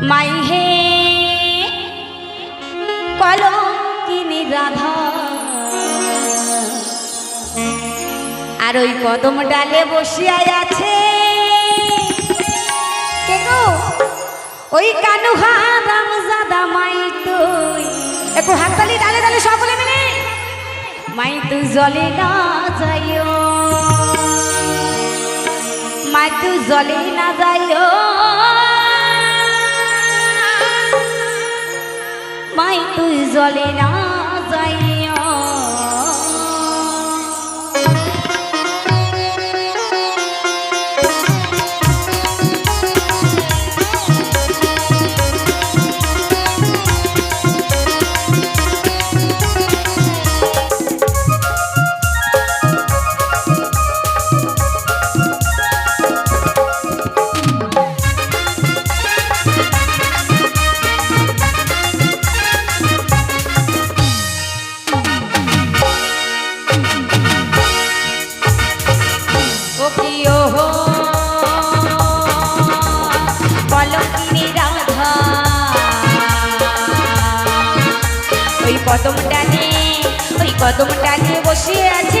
মাই হে, কলঙ্কিনী রাধা। আর ওই কদম ডালে বসিয়াই আছে। কে গো? ওই কানু হারাম জাদা মাই তুই। একটু হাততালি, ডালে ডালে সকলে মিলে মাই তুই জলে না যাইও। মাই তুই জলে না যাইও। মাই তুই জলে না যাইও কদম ডানে ওই কদম ডানে বসে আছে